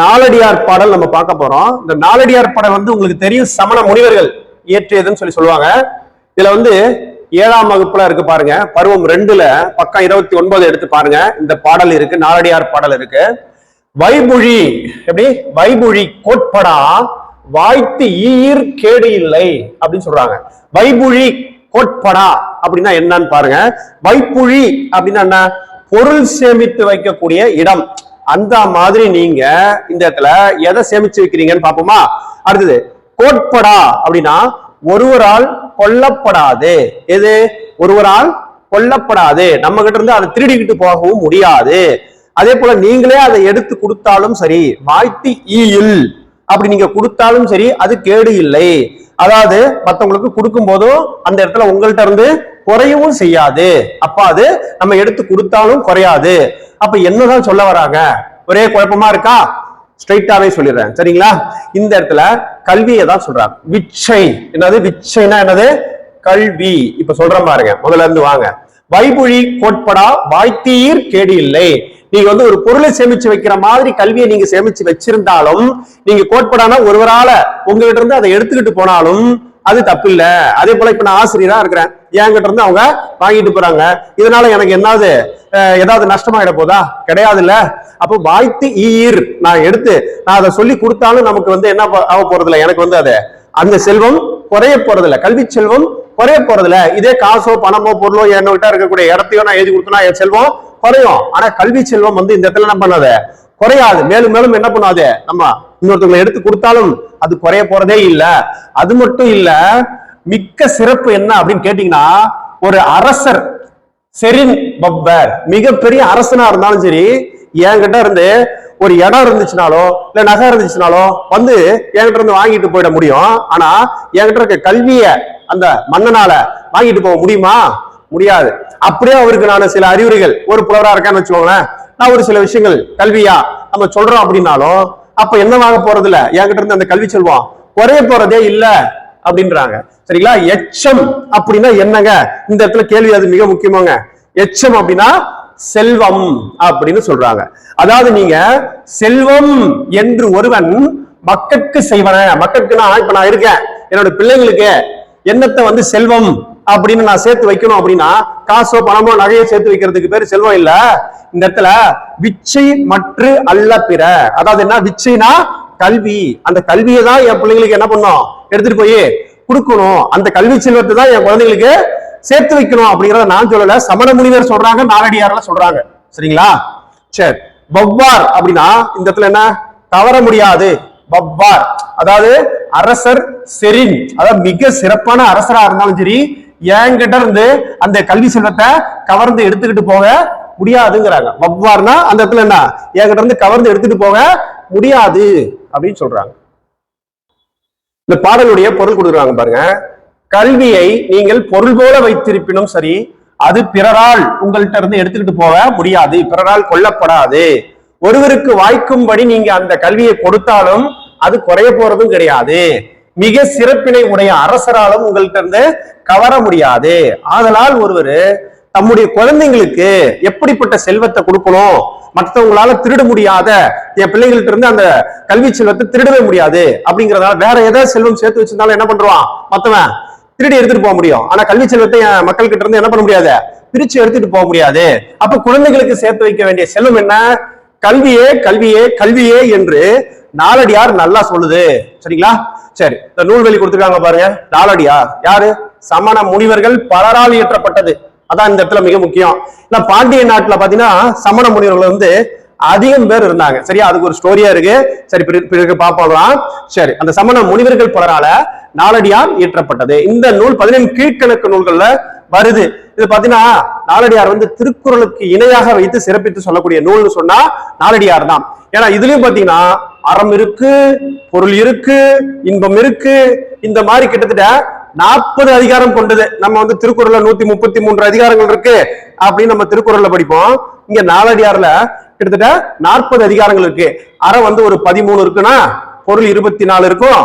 நாலடியார் பாடல் நம்ம பார்க்க போறோம். இந்த நாலடியார் பாடல் வந்து உங்களுக்கு தெரியும் சமண முனிவர்கள் இயற்றியதுன்னு சொல்லி சொல்லுவாங்க. இதுல வந்து ஏழாம் வகுப்புல இருக்கு பாருங்க. பருவம் ரெண்டுல பக்கம் இருபத்தி ஒன்பது எடுத்து பாருங்க. இந்த பாடல் இருக்கு நாலடியார் பாடல் இருக்கு. வைபுழி எப்படி? வைபுழி கோட்படா வாய்த்து ஈர் கேடு இல்லை அப்படின்னு சொல்றாங்க. வைபுழி கோட்படா அப்படின்னா என்னன்னு பாருங்க. வைப்புழி அப்படின்னா என்ன? பொருள் சேமித்து வைக்கக்கூடிய இடம். அந்த மாதிரி நீங்க இந்த இடத்துல எதை சேமிச்சு வைக்கிறீங்கன்னு பாப்போமா அடுத்தது கோட்படா அப்படின்னா ஒருவரால் கொல்லப்படாது. எது? ஒருவரால் கொல்லப்படாது. நம்ம கிட்ட இருந்து அதை திருடிக்கிட்டு போகவும் முடியாது. அதே போல நீங்களே அதை எடுத்து கொடுத்தாலும் சரி வாய்த்து ஈயில். அப்படி நீங்க கொடுத்தாலும் சரி அது கேடு இல்லை. அதாவது மத்தவங்களுக்கு கொடுக்கும் போதும் அந்த இடத்துல உங்கள்ட்ட இருந்து குறையவும் செய்யாது. அப்ப அது நம்ம எடுத்து கொடுத்தாலும் குறையாது. அப்ப என்னதான் சொல்ல வராங்க? ஒரே குழப்பமா இருக்கா? ஸ்ட்ரைட்டாவே சொல்லிடுறேன். சரிங்களா? இந்த இடத்துல கல்வியை தான் சொல்றாங்க. விச்சை. என்னது? விச்சைனா என்னது? கல்வி. இப்ப சொல்ற பாருங்க. முதல்ல இருந்து வாங்க. வைபுழி கோட்படா வாய்த்தீர் கேடு இல்லை நீங்க வந்து ஒரு பொருளை சேமிச்சு வைக்கிற மாதிரி கல்வியை நீங்க சேமிச்சு வச்சிருந்தாலும் நீங்க கோட்படான ஒருவரால உங்ககிட்ட இருந்து அதை எடுத்துக்கிட்டு போனாலும் அது தப்பு இல்ல அதே போல இப்ப நான் ஆசிரியரா இருக்கிறேன். என்கிட்ட இருந்து அவங்க வாங்கிட்டு போறாங்க. இதனால எனக்கு என்னது ஏதாவது நஷ்டமாயிட போதா? கிடையாது இல்ல அப்போ வாய்த்து ஈர் நான் எடுத்து நான் அதை சொல்லி கொடுத்தாலும் நமக்கு வந்து என்ன ஆக போறது இல்ல எனக்கு வந்து அது அந்த செல்வம் குறைய போறது இல்ல கல்வி செல்வம் குறைய போறது இல்ல இதே காசோ பணமோ பொருளோ என்கிட்ட இருக்கக்கூடிய இடத்தையோ நான் எழுதி கொடுத்தனா என் செல்வம் குறையும். ஆனா கல்வி செல்வம் வந்து இந்த இடத்துல என்ன பண்ணாது? குறையாது. மேலும் மேலும் என்ன பண்ணாது? நம்ம இன்னொருத்தவங்களை எடுத்து கொடுத்தாலும் அது குறைய போறதே இல்ல. அது மட்டும் இல்ல மிக்க சிறப்பு என்ன அப்படின்னு கேட்டீங்கன்னா ஒரு அரசர் செரின் பப்பர் மிகப்பெரிய அரசனா இருந்தாலும் சரி என்கிட்ட இருந்து ஒரு இடம் இருந்துச்சுனாலோ இல்ல நகை இருந்துச்சுனாலோ வந்து என்கிட்ட இருந்து வாங்கிட்டு போயிட முடியும். ஆனா என்கிட்ட இருக்க கல்விய அந்த மன்னனால வாங்கிட்டு போக முடியுமா? முடியாது. அப்படியே அவருக்கு நான் சில அறிவுரைகள் ஒரு புலவரா இருக்கேன்னு வச்சுக்கோங்களேன். நான் ஒரு சில விஷயங்கள் கல்வியா நம்ம சொல்றோம் அப்படின்னாலும் அப்ப என்னவாக போறது இல்ல என்கிட்ட இருந்து அந்த கல்வி சொல்வோம் குறைய போறதே இல்ல அப்படின்றாங்க. சரிங்களா? எச்சம் அப்படின்னா என்னங்க? இந்த இடத்துல கேள்வி அது மிக முக்கியமாங்க. எச்சம் அப்படின்னா செல்வம் அப்படின்னு சொல்றாங்க. அதாவது நீங்க செல்வம் என்று ஒருவன் மக்களுக்கு செய்வன மக்களுக்குன்னா இப்ப நான் இருக்கேன். என்னோட பிள்ளைங்களுக்கு என்னத்தை வந்து செல்வம் அப்படின்னு நான் சேர்த்து வைக்கணும் அப்படின்னா காசோ பணமோ நகையோ சேர்த்து வைக்கிறதுக்கு பேர் செல்வம் இல்ல. இந்த இடத்துல விச்சை மற்ற அல்ல பிற. அதாவது என்ன? விச்சைனா கல்வி. அந்த கல்வியை தான் என் பிள்ளைங்களுக்கு என்ன பண்ணும்? எடுத்துட்டு போய் கொடுக்கணும். அந்த கல்வி செல்வத்தை தான் என் குழந்தைங்களுக்கு சேர்த்து வைக்கணும் அப்படிங்கறத நான் சொல்லல. சமண முனிவர் சொல்றாங்க நாலடியார்ல சொல்றாங்க. சரிங்களா? சரி. வவ்வார் அப்படின்னா இந்த இடத்துல என்ன? தவற முடியாது. வவ்வார். அதாவது அரசர் செரின் அதாவது மிக சிறப்பான அரசரா இருந்தாலும் சரி என்கிட்ட இருந்து அந்த கல்வி செல்வத்தை கவர்ந்து எடுத்துக்கிட்டு போக முடியாதுங்கிறாங்க. வவ்வார்னா அந்த இடத்துல என்ன? என்கிட்ட இருந்து கவர்ந்து எடுத்துட்டு போக முடியாது அப்படின்னு சொல்றாங்க. இந்த பாடலுடைய பொருள் கொடுக்குறாங்க பாருங்க. கல்வியை நீங்கள் பொருள் போல வைத்திருப்பினும் சரி அது பிறரால் உங்கள்கிட்ட இருந்து எடுத்துக்கிட்டு போக முடியாது பிறரால் கொல்லப்படாது. ஒருவருக்கு வாய்க்கும்படி நீங்க அந்த கல்வியை கொடுத்தாலும் அது குறைய போறதும் கிடையாது. மிக சிறப்பினை உடைய அரசராலும் உங்கள்கிட்ட இருந்து கவர முடியாது. ஆதலால் ஒருவர் தம்முடைய குழந்தைங்களுக்கு எப்படிப்பட்ட செல்வத்தை கொடுக்கணும்? மற்றவங்களால திருட முடியாத என் பிள்ளைகள்ட்ட இருந்து அந்த கல்வி செல்வத்தை திருடவே முடியாது. அப்படிங்கறதால வேற ஏதாவது செல்வம் சேர்த்து வச்சிருந்தாலும் என்ன பண்றான்? மத்தவன் திருடி எடுத்துட்டு போக முடியும். ஆனா கல்வி செல்வத்தை மக்கள் கிட்ட இருந்து என்ன பண்ண முடியாது? பிரிச்சு எடுத்துட்டு போக முடியாது. அப்ப குழந்தைகளுக்கு சேர்த்து வைக்க வேண்டிய செல்வம் என்ன? கல்வியே கல்வியே கல்வியே என்று நாலடியார் நல்லா சொல்லுது. சரிங்களா? சரி இந்த நூல்வெளி கொடுத்துருக்காங்க பாருங்க. நாலடியார். யாரு? சமண முனிவர்கள் பலரால் இயற்றப்பட்டது. அதான் இந்த இடத்துல மிக முக்கியம். இல்ல பாண்டிய நாட்டுல பாத்தீங்கன்னா சமண முனிவர்கள் வந்து அதிகம் பேர் இருந்தாங்க. சரியா? அதுக்கு ஒரு ஸ்டோரியா இருக்கு. சரி பிறகு- பார்ப்போம். சரி அந்த சமண முனிவர்கள் பலரால நாலடியார் இயற்றப்பட்டது இந்த நூல் பதினேழு கீழ்க்கணக்கு நூல்கள்ல வருது. இது பாத்தீங்கன்னா நாலடியார் வந்து திருக்குறளுக்கு இணையாக வைத்து சிறப்பித்து சொல்லக்கூடிய நூல்னு சொன்னா நாலடியார் தான். ஏன்னா இதுலயும் பாத்தீங்கன்னா அறம் இருக்கு பொருள் இருக்கு இன்பம் இருக்கு. இந்த மாதிரி கிட்டத்தட்ட நாற்பது அதிகாரம் கொண்டது. நம்ம வந்து திருக்குறள்ல நூத்தி முப்பத்தி மூன்று அதிகாரங்கள் இருக்கு அப்படின்னு நம்ம திருக்குறள்ல படிப்போம். இங்க நாலடியார்ல கிட்டத்தட்ட நாற்பது அதிகாரங்கள் இருக்கு. அறம் வந்து ஒரு பதிமூணு இருக்குன்னா பொருள் இருபத்தி நாலு இருக்கும்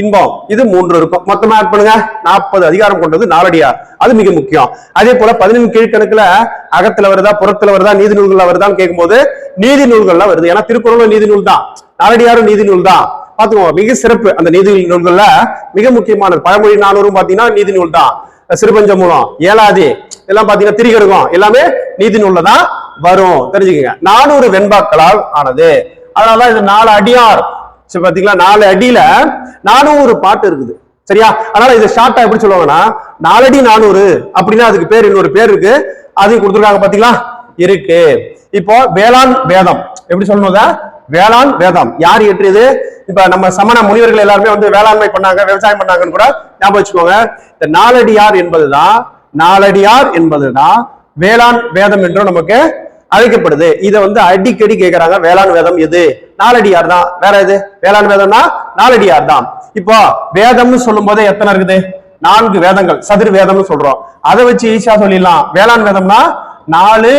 இன்பம் இது மூன்று இருக்கும். மொத்தமா ஆட் பண்ணுங்க. நாற்பது அதிகாரம் கொண்டது நாலடியார் அது மிக முக்கியம். அதே போல பதினெண்டு கீழ்கணக்குல அகத்துல வருதா புறத்துல வருதா நீதி நூல்கள்ல வருதான்னு கேட்கும்போது நீதி நூல்கள்லாம் வருது. ஏன்னா திருக்குறளும் நீதி நூல் தான். நாலடியாரும் நீதி நூல் தான். பாத்துக்கோங்க மிக சிறப்பு அந்த நீதி நூல்கள்ல மிக முக்கியமானது. பழமொழி நானூறும் பாத்தீங்கன்னா நீதி நூல் தான். சிறுபஞ்ச மூலம் ஏழாதி எல்லாம் பாத்தீங்கன்னா திரிகருகம் எல்லாமே நீதி நூல்ல தான் வரும். தெரிஞ்சுக்கங்க. நானூறு வெண்பாக்களால் ஆனது. அதனாலதான் இது நாலு அடியார். சரி, பாத்தீங்களா? நாலு அடியில நானூறு பாட்டு இருக்குது. சரியா? அதனால இது ஷார்ட்டா எப்படி சொல்லுவாங்கன்னா நாலடி நானூறு அப்படின்னா அதுக்கு பேர் இன்னொரு பேர் இருக்கு. அது கொடுத்துருக்காங்க பாத்தீங்களா? இருக்கு. இப்போ வேளாண் வேதம். எப்படி சொல்லணும் வேளாண் வேதம். யார் இயற்றியது? இப்ப நம்ம சமண முனிவர்கள் எல்லாருமே வந்து வேளாண்மை பண்ணாங்க விவசாயம் பண்ணாங்கன்னு கூட ஞாபகம் வச்சுக்கோங்க. இந்த நாலடியார் என்பதுதான் நாலடியார் என்பதுதான் வேளாண் வேதம் என்றும் நமக்கு அழைக்கப்படுது. இதை வந்து அடிக்கடி கேட்கிறாங்க வேளாண் வேதம் எது? நாலடியார் தான். வேற எது? வேளாண் வேதம்னா நாலடியார் தான். இப்போ வேதம்னு சொல்லும் போதே எத்தனை இருக்குது? நான்கு வேதங்கள் சதுர் வேதம்னு சொல்றோம். அதை வச்சு ஈஸியா சொல்லிடலாம். வேளாண் வேதம்னா நாலு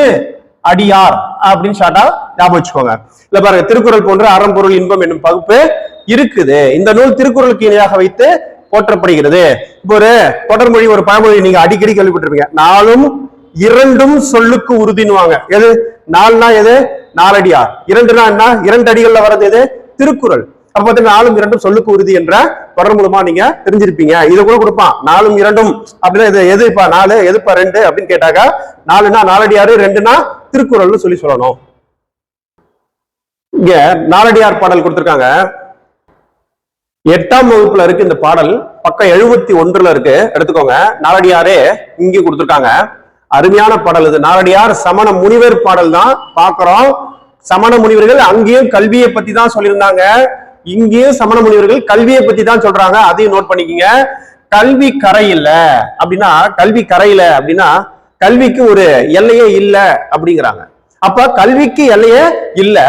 அடியார் அப்படின்னு ஷார்ட்டா ஞாபகம் வச்சுக்கோங்க. இல்ல பாருங்க திருக்குறள் போன்ற அறம்பொருள் இன்பம் என்னும் பகுப்பு இருக்குது. இந்த நூல் திருக்குறளுக்கு இணையாக வைத்து போற்றப்படுகிறது. இப்போ ஒரு தொடர்மொழி ஒரு பழமொழி நீங்க அடிக்கடி கேள்விப்பட்டிருப்பீங்க. நாளும் இரண்டும் சொல்லுக்கு உறுதினுவாங்க எது? நாலுனா எது? நாலடியார் இரண்டுனா என்ன? இரண்டு அடிகள்ல வர்றது எது? திருக்குறள். அப்ப பாத்தீங்கன்னா நாலும் இரண்டும் சொல்லுக்கு உறுதி என்ற தொடர் மூலமா நீங்க தெரிஞ்சிருப்பீங்க. இதை கூட கொடுப்பான். நாலும் இரண்டும். அப்படின்னா இது எதுப்பா நாலு எதுப்பா ரெண்டு? அப்படின்னு கேட்டாக்க நாலுனா நாலடியாரு ரெண்டுனா திருக்குறள்னு சொல்லி சொல்லணும். இங்க நாலடியார் பாடல் கொடுத்திருக்காங்க. எட்டாம் வகுப்புல இருக்கு இந்த பாடல். பக்கம் எழுபத்தி ஒன்றுல இருக்கு. எடுத்துக்கோங்க. நாலடியாரே இங்கே கொடுத்துருக்காங்க. அருமையான பாடல் இது. நாரடியார் சமண முனிவர் பாடல் தான் பாக்குறோம் சமண முனிவர்கள் அங்கேயும் கல்வியை பத்தி தான் சொல்லியிருந்தாங்க. இங்கேயும் சமண முனிவர்கள் கல்வியை பத்தி தான் சொல்றாங்க. அதையும் நோட் பண்ணிக்கோங்க. கல்வி கரையில அப்படின்னா கல்வி கரையில அப்படின்னா கல்விக்கு ஒரு எல்லையே இல்லை அப்படிங்கிறாங்க. அப்ப கல்விக்கு எல்லையே இல்ல.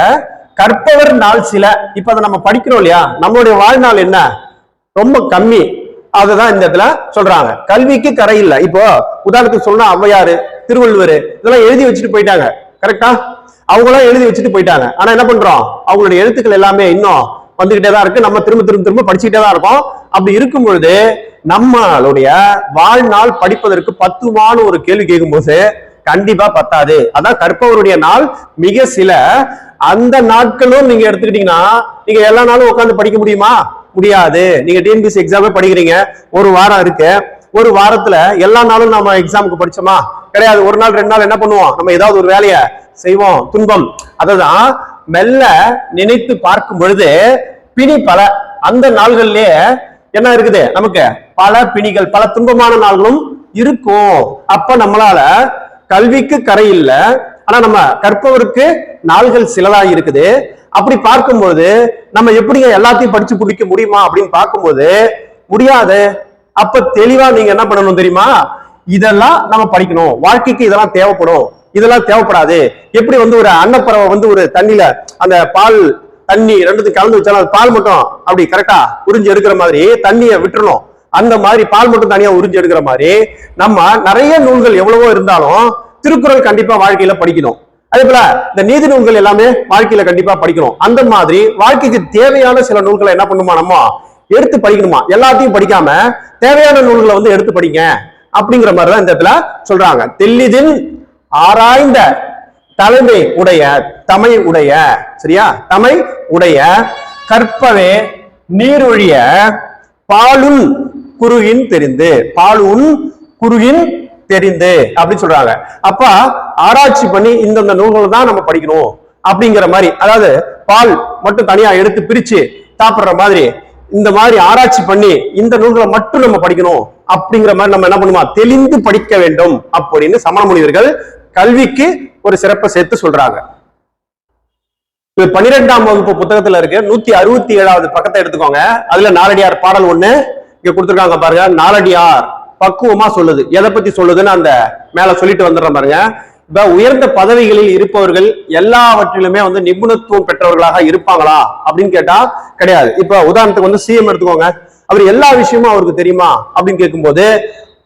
கற்பவர் நாள் சில. இப்ப அதை நம்ம படிக்கிறோம் இல்லையா? நம்மளுடைய வாழ்நாள் என்ன? ரொம்ப கம்மி. அதுதான் இந்த இடத்துல சொல்றாங்க. கல்விக்கு கரை இல்ல. இப்போ உதாரணத்துக்கு சொன்னா ஔவையாரு திருவள்ளுவர் இதெல்லாம் எழுதி வச்சுட்டு போயிட்டாங்க. கரெக்டா அவங்களாம் எழுதி வச்சுட்டு போயிட்டாங்க. ஆனா என்ன பண்றோம்? அவங்களுடைய எழுத்துக்கள் எல்லாமே இன்னும் வந்துகிட்டே தான் இருக்கு. நம்ம திரும்ப திரும்ப திரும்ப படிச்சுக்கிட்டே தான் இருக்கோம். அப்படி இருக்கும் பொழுது நம்மளுடைய வாழ்நாள் படிப்பதற்கு பத்துமான ஒரு கேள்வி கேட்கும்போது கண்டிப்பா பத்தாது. அதான் கற்பவருடைய நாள் மிக சில. அந்த நாட்களும் நீங்க எடுத்துக்கிட்டீங்கன்னா நீங்க எல்லா நாளும் உட்காந்து படிக்க முடியுமா? முடியாது. நீங்க டிஎன்பிசி எக்ஸாமே படிக்கிறீங்க. ஒரு வாரம் இருக்கு. ஒரு வாரத்துல எல்லா நாளும் நம்ம எக்ஸாமுக்கு படிச்சோமா? கிடையாது. ஒரு நாள் ரெண்டு நாள் என்ன பண்ணுவோம்? நம்ம ஏதாவது ஒரு வேலையை செய்வோம். துன்பம். அததான் மெல்ல நினைத்து பார்க்கும் பொழுது பிணி பல. அந்த நாள்கள்லயே என்ன இருக்குது? நமக்கு பல பிணிகள் பல துன்பமான நாள்களும் இருக்கும். அப்ப நம்மளால கல்விக்கு கரை இல்லை. ஆனா நம்ம கற்பவருக்கு நாள்கள் சிலதா இருக்குது. அப்படி பார்க்கும்போது நம்ம எப்படிங்க எல்லாத்தையும் படிச்சு பிடிக்க முடியுமா அப்படின்னு பார்க்கும்போது முடியாது. அப்ப தெளிவா நீங்க என்ன பண்ணணும் தெரியுமா? இதெல்லாம் நம்ம படிக்கணும். வாழ்க்கைக்கு இதெல்லாம் தேவைப்படும். இதெல்லாம் தேவைப்படாது. எப்படி வந்து ஒரு அன்னப்பறவை வந்து ஒரு தண்ணியில அந்த பால் தண்ணி ரெண்டுத்தையும் கலந்து வச்சாலும் அது பால் மட்டும் அப்படி கரெக்டா உறிஞ்சு எடுக்கிற மாதிரி தண்ணியை விட்டுறணும். அந்த மாதிரி பால் மட்டும் தனியா உறிஞ்சு எடுக்கிற மாதிரி நம்ம நிறைய நூல்கள் எவ்வளவோ இருந்தாலும் திருக்குறள் கண்டிப்பா வாழ்க்கையில படிக்கணும். அதே போல இந்த நீதி நூல்கள் எல்லாமே வாழ்க்கையில கண்டிப்பா படிக்கணும். அந்த மாதிரி வாழ்க்கைக்கு தேவையான சில நூல்களை என்ன பண்ணுமா நம்ம? எடுத்து படிக்கணுமா? எல்லாத்தையும் படிக்காம தேவையான நூல்களை வந்து எடுத்து படிங்க. அப்படிங்கிற மாதிரி தான் இந்த இடத்துல சொல்றாங்க. தெல்லிதின் ஆராய்ந்த தலைமை உடைய தமை உடைய சரியா? தமை உடைய கற்பவே நீரொழிய பாலுன் குருகின் தெரிந்து பாலுன் குருகின் தெரிந்து அப்படின்னு சொல்றாங்க. அப்ப ஆராய்ச்சி பண்ணி இந்தந்த நூல்களை தான் நம்ம படிக்கணும் அப்படிங்கிற மாதிரி. அதாவது பால் மட்டும் தனியா எடுத்து பிரிச்சு சாப்பிடுற மாதிரி இந்த மாதிரி ஆராய்ச்சி பண்ணி இந்த நூல்களை மட்டும் நம்ம படிக்கணும் அப்படிங்கிற மாதிரி நம்ம என்ன பண்ணுமா? தெளிந்து படிக்க வேண்டும் அப்படின்னு சமண முனிவர்கள் கல்விக்கு ஒரு சிறப்பை சேர்த்து சொல்றாங்க. பன்னிரெண்டாம் வகுப்பு புத்தகத்துல இருக்கு. நூத்தி அறுபத்தி ஏழாவது பக்கத்தை எடுத்துக்கோங்க. அதுல நாலடியார் பாடல் ஒண்ணு இங்க கொடுத்துருக்காங்க பாருங்க. நாலடியார் பக்குவமா சொல்லுது. எதை பத்தி சொல்லுதுன்னு அந்த மேல சொல்லிட்டு வந்துடுறேன் பாருங்க. இப்ப உயர்ந்த பதவிகளில் இருப்பவர்கள் எல்லாவற்றிலுமே வந்து நிபுணத்துவம் பெற்றவர்களாக இருப்பாங்களா? அப்படின்னு கேட்டா கிடையாது. இப்ப உதாரணத்துக்கு வந்து சிஎம் எடுத்துக்கோங்க. அவர் எல்லா விஷயமும் அவருக்கு தெரியுமா? அப்படின்னு கேட்கும்போது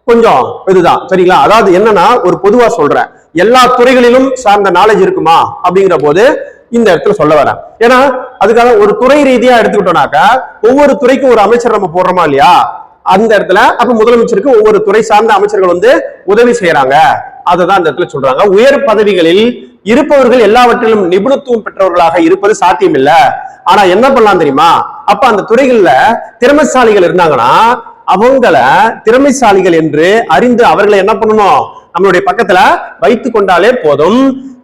கொஞ்சம் இதுதான். சரிங்களா? அதாவது என்னன்னா ஒரு பொதுவா சொல்றேன். எல்லா துறைகளிலும் சார்ந்த நாலேஜ் இருக்குமா? அப்படிங்கிற போது இந்த இடத்துல சொல்ல வரேன். ஏன்னா அதுக்காக ஒரு துறை ரீதியா எடுத்துக்கிட்டோம்னாக்கா ஒவ்வொரு துறைக்கும் ஒரு அமைச்சர் நம்ம போடுறோமா இல்லையா? அந்த இடத்துல அப்ப முதலமைச்சருக்கு ஒவ்வொரு துறை சார்ந்த அமைச்சர்கள் வந்து உதவி செய்யறாங்க. அததான் அந்த இடத்துல சொல்றாங்க. உயர் பதவிகளில் இருப்பவர்கள் எல்லாவற்றிலும் நிபுணத்துவம் பெற்றவர்களாக இருப்பது சாத்தியம் இல்ல ஆனா என்ன பண்ணலாம் தெரியுமா? அப்ப அந்த துறைகள்ல திறமைசாலிகள் இருந்தாங்கன்னா அவங்கள திறமைசாலிகள் என்று அறிந்து அவர்களை என்ன பண்ணணும்? நம்மளுடைய பக்கத்துல வைத்து கொண்டாலே போதும்.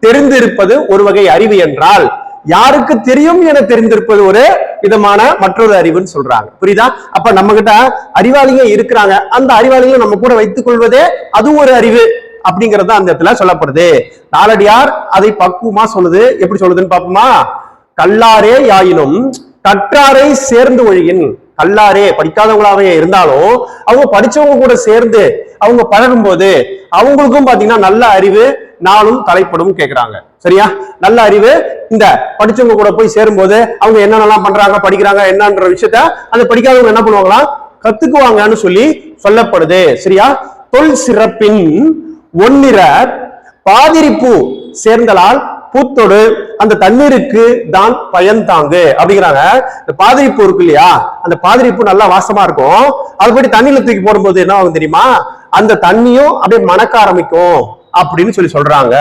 தெரிந்திருப்பது ஒரு வகை அறிவு என்றால் யாருக்கு தெரியும் என தெரிந்திருப்பது ஒரு விதமான மற்றொரு அறிவுன்னு சொல்றாங்க. புரியுதா? அப்ப நம்ம கிட்ட அறிவாளிங்க இருக்கிறாங்க. அந்த அறிவாளிகளை நம்ம கூட வைத்துக் கொள்வதே அது ஒரு அறிவு அப்படிங்கறது அந்த இடத்துல சொல்லப்படுது. நாலடியார் அதை பக்குவமா சொல்லுது. எப்படி சொல்லுதுன்னு பாப்போமா கல்லாரே யாயினும் கற்றாரை சேர்ந்து ஒழியின். கல்லாரே படிக்காதவங்களாவே இருந்தாலும் அவங்க படிச்சவங்க கூட சேர்ந்து அவங்க பழகும்போது அவங்களுக்கும் பாத்தீங்கன்னா நல்ல அறிவு நாளும் தலைப்படும் கேட்கிறாங்க சரியா? நல்ல அறிவு இந்த படிச்சவங்க கூட போய் சேரும்போது அவங்க என்னென்னலாம் பண்றாங்க படிக்கிறாங்க என்னன்ற விஷயத்த அந்த படிக்காதவங்க என்ன பண்ணுவாங்களாம் கத்துக்குவாங்கன்னு சொல்லி சொல்லப்படுது. சரியா? தொல் சிறப்பின் ஒன்னிற பாதிரிப்பு சேர்ந்தலால் பூத்தொடு அந்த தண்ணீருக்கு தான் பயன் தாங்கு அப்படிங்கிறாங்க. இந்த பாதிரிப்பூ இருக்கு இல்லையா? அந்த பாதிரிப்பூ நல்லா வாசமா இருக்கும். அதுபடி தண்ணியில தூக்கி போடும்போது என்ன ஆகும் தெரியுமா? அந்த தண்ணியும் அப்படியே மணக்க ஆரம்பிக்கும் அப்படின்னு சொல்லி சொல்றாங்க.